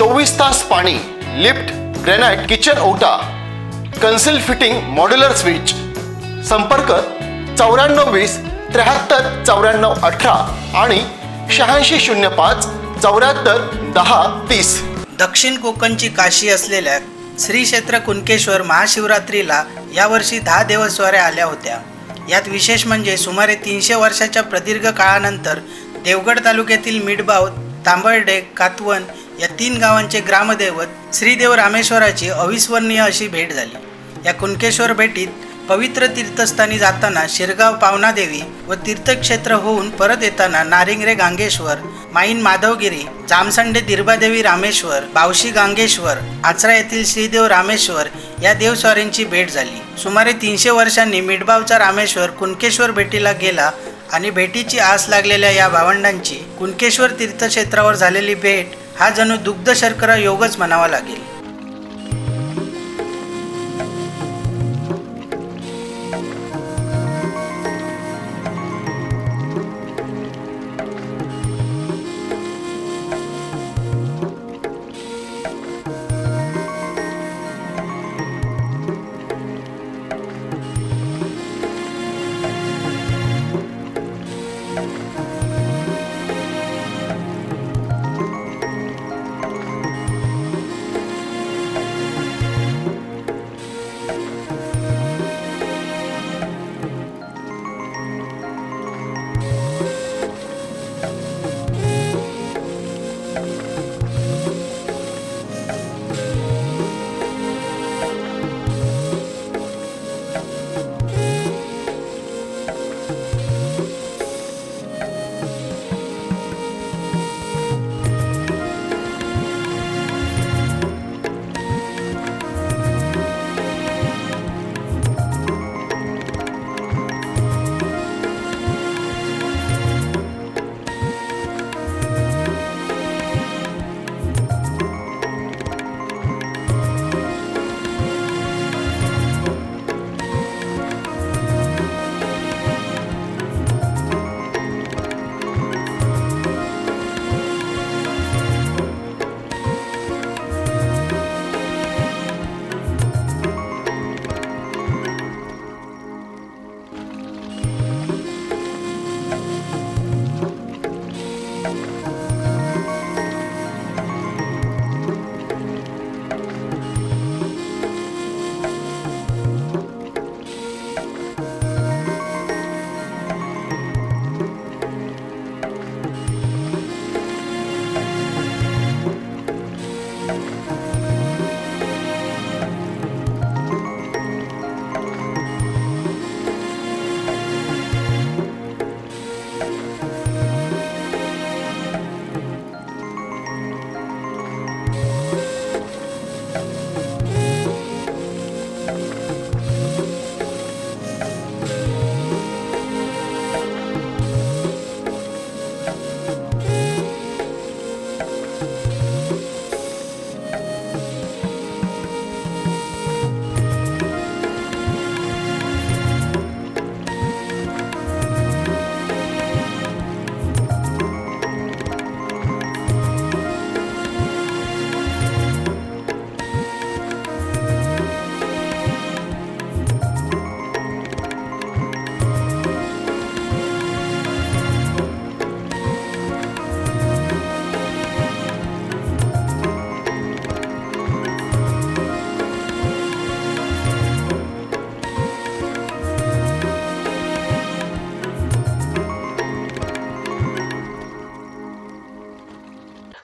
चोवीस तास पाणी लिफ्ट ग्रेनाइट किचन ओटा कन्सिल फिटिंग मॉड्युलर स्विच. संपर्क चौऱ्याण्णव वीस त्र्याहत्तर चौऱ्याण्णव अठरा आणि शहाऐंशी शून्य पाच चौऱ्याहत्तर दहा तीस. दक्षिण कोकणची काशी असलेल्या श्री क्षेत्र कुणकेश्वर महाशिवरात्रीला यावर्षी दहा देवस्वाऱ्या आल्या होत्या. यात विशेष म्हणजे सुमारे तीनशे वर्षाच्या प्रदीर्घ काळानंतर देवगड तालुक्यातील मिडबाव तांबर्डे कातवन या तीन गावांचे ग्रामदैवत श्रीदेव रामेश्वराची अविस्मरणीय अशी भेट झाली. या कुणकेश्वर भेटीत पवित्र तीर्थस्थानी जाताना शिरगाव पावनादेवी व तीर्थक्षेत्र होऊन परत येताना नारिंगरे गांगेश्वर माईन माधवगिरी जामसंडे दिर्बादेवी रामेश्वर बावशी गांगेश्वर आचरा येथील श्रीदेव रामेश्वर या देवस्वारींची भेट झाली. सुमारे तीनशे वर्षांनी मिडबावचा रामेश्वर कुणकेश्वर भेटीला गेला आणि भेटीची आस लागलेल्या या भावंडांची कुणकेश्वर तीर्थक्षेत्रावर झालेली भेट हा जणू दुग्ध शर्करा योगच म्हणावा लागेल.